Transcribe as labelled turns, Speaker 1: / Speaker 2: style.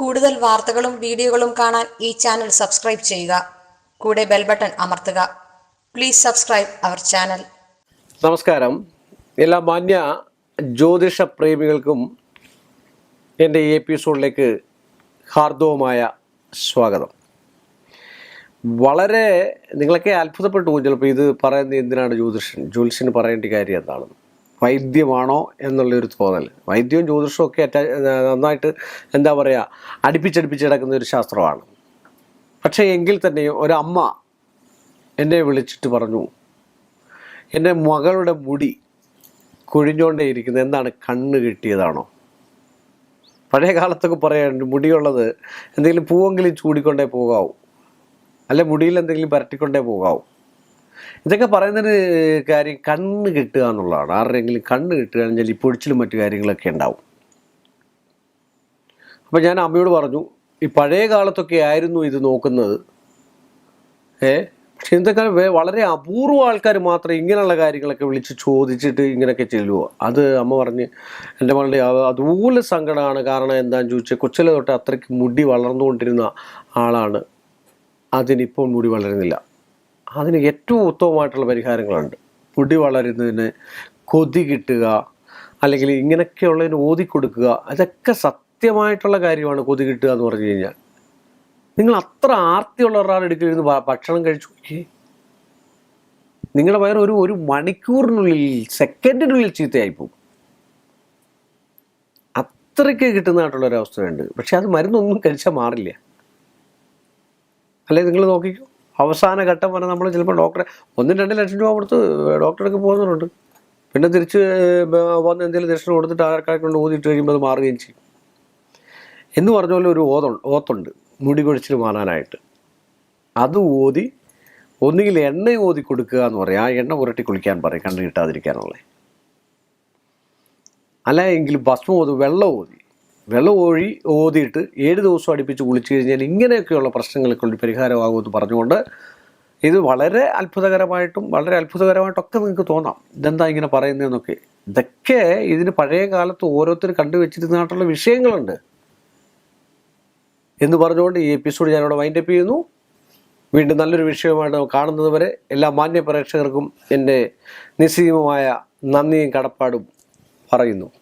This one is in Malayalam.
Speaker 1: കൂടുതൽ വാർത്തകളും വീഡിയോകളും കാണാൻ ഈ ചാനൽ സബ്സ്ക്രൈബ് ചെയ്യുക. കൂടെ ബെൽ ബട്ടൺ അമർത്തുക. Please subscribe our channel.
Speaker 2: നമസ്കാരം. എല്ലാ മാന്യ ജ്യോതിഷ പ്രേമികൾക്കും എന്റെ ഈ എപ്പിസോഡിലേക്ക് ഹാർദവമായ സ്വാഗതം. വളരെ നിങ്ങളൊക്കെ അത്ഭുതപ്പെട്ടു പോകും ചിലപ്പോൾ ഇത് പറയുന്നത് എന്തിനാണ് ജ്യോതിഷൻ? ജ്യോതിഷന് പറയേണ്ട കാര്യം എന്താണ്? വൈദ്യമാണോ എന്നുള്ളൊരു തോന്നൽ വൈദ്യവും ജ്യോതിഷവും ഒക്കെ നന്നായിട്ട് എന്താ പറയുക അടുപ്പിച്ചടുപ്പിച്ച് കിടക്കുന്ന ഒരു ശാസ്ത്രമാണ്. പക്ഷേ എങ്കിൽ തന്നെയും ഒരമ്മ എന്നെ വിളിച്ചിട്ട് പറഞ്ഞു എന്റെ മകളുടെ മുടി കൊഴിഞ്ഞുകൊണ്ടേ ഇരിക്കുന്നത് എന്താണ് കണ്ണ് കിട്ടിയതാണോ? പഴയ കാലത്തൊക്കെ പറയാറുണ്ട് മുടിയുള്ളത് എന്തെങ്കിലും പൂവെങ്കിലും ചൂടിക്കൊണ്ടേ പോകാവൂ. അല്ലെ മുടിയിൽ എന്തെങ്കിലും പരട്ടിക്കൊണ്ടേ പോകാവൂ. ഇതൊക്കെ പറയുന്നൊരു കാര്യം കണ്ണ് കിട്ടുക എന്നുള്ളതാണ്. ആരുടെയെങ്കിലും കണ്ണ് കിട്ടുക കിട്ടുകയാണെങ്കിൽ ഈ പൊഴിച്ചിലും മറ്റു കാര്യങ്ങളൊക്കെ ഉണ്ടാവും. അപ്പം ഞാൻ അമ്മയോട് പറഞ്ഞു ഈ പഴയ കാലത്തൊക്കെ ആയിരുന്നു ഇത് നോക്കുന്നത്. ഏ? പക്ഷെ ഇന്നത്തെ വളരെ അപൂർവ ആൾക്കാർ മാത്രമേ ഇങ്ങനെയുള്ള കാര്യങ്ങളൊക്കെ വിളിച്ച് ചോദിച്ചിട്ട് ഇങ്ങനെയൊക്കെ ചെല്ലുമോ അത് അമ്മ പറഞ്ഞ് എന്റെ മകളുടെ അതുപോലെ സങ്കടമാണ്. കാരണം എന്താണെന്ന് ചോദിച്ചാൽ കൊച്ചിലെ തൊട്ട് അത്രയ്ക്ക് മുടി വളർന്നുകൊണ്ടിരുന്ന ആളാണ്. അതിനിപ്പോൾ മുടി വളരുന്നില്ല. അതിന് ഏറ്റവും ഉത്തമമായിട്ടുള്ള പരിഹാരങ്ങളുണ്ട്. പുടി വളരുന്നതിന് കൊതി കിട്ടുക അല്ലെങ്കിൽ ഇങ്ങനെയൊക്കെയുള്ളതിന് ഓതി കൊടുക്കുക അതൊക്കെ സത്യമായിട്ടുള്ള കാര്യമാണ് കൊതി കിട്ടുക എന്ന് പറഞ്ഞു കഴിഞ്ഞാൽ. നിങ്ങൾ അത്ര ആർത്തിയുള്ള ഒരാൾ അടുക്കൽ ഇരുന്ന് ഭക്ഷണം കഴിച്ചു നോക്കിയേ. നിങ്ങളുടെ വയറ് ഒരു ഒരു മണിക്കൂറിനുള്ളിൽ സെക്കൻഡിനുള്ളിൽ ചീത്തയായി പോകും അത്രയ്ക്ക് കിട്ടുന്നതായിട്ടുള്ളൊരവസ്ഥയുണ്ട്. പക്ഷെ അത് മരുന്നൊന്നും കഴിച്ചാൽ മാറില്ല. അല്ലെ? നിങ്ങൾ നോക്കിക്കോ. അവസാന ഘട്ടം വരെ നമ്മൾ ചിലപ്പോൾ ഡോക്ടറെ ഒന്നും രണ്ട് ലക്ഷം രൂപ കൊടുത്ത് ഡോക്ടറൊക്കെ പോകുന്നവരുണ്ട്. പിന്നെ തിരിച്ച് വന്ന് എന്തെങ്കിലും ദക്ഷിണ കൊടുത്തിട്ട് ആൾക്കാരെ കൊണ്ട് ഊതിയിട്ട് കഴിയുമ്പോൾ അത് മാറുകയും ചെയ്യും. എന്ന് പറഞ്ഞ പോലെ ഒരു ഓത ഓത്തുണ്ട്. മുടി കൊഴിച്ചിൽ മാറാനായിട്ട്. അത് ഓതി ഒന്നുകിൽ എണ്ണ ഓതി കൊടുക്കുക എന്ന് പറയും. ആ എണ്ണ പുരട്ടി കുളിക്കാൻ പറയും കണ്ണ് കിട്ടാതിരിക്കാനുള്ള. അല്ല എങ്കിൽ ഭസ്മം ഓതി വെള്ളം ഊതി വെള്ളം ഒഴി ഓതിയിട്ട് ഏഴ് ദിവസം അടുപ്പിച്ച് കുളിച്ചു കഴിഞ്ഞാൽ ഇങ്ങനെയൊക്കെയുള്ള പ്രശ്നങ്ങൾക്ക് ഒരു പരിഹാരമാകുമെന്ന് പറഞ്ഞുകൊണ്ട് ഇത് വളരെ അത്ഭുതകരമായിട്ടും വളരെ അത്ഭുതകരമായിട്ടൊക്കെ നിങ്ങൾക്ക് തോന്നാം. ഇതെന്താ ഇങ്ങനെ പറയുന്നതെന്നൊക്കെ. ഇതൊക്കെ ഇതിന് പഴയ കാലത്ത് ഓരോരുത്തർ കണ്ടുവച്ചിരുന്നതായിട്ടുള്ള വിഷയങ്ങളുണ്ട്. എന്ന് പറഞ്ഞുകൊണ്ട് ഈ എപ്പിസോഡ് ഞാനിവിടെ വൈൻഡപ്പ് ചെയ്യുന്നു. വീണ്ടും നല്ലൊരു വിഷയമായിട്ട് കാണുന്നത് വരെ എല്ലാ മാന്യ പ്രേക്ഷകർക്കും എന്റെ നിസ്സീമമായ നന്ദിയും കടപ്പാടും പറയുന്നു.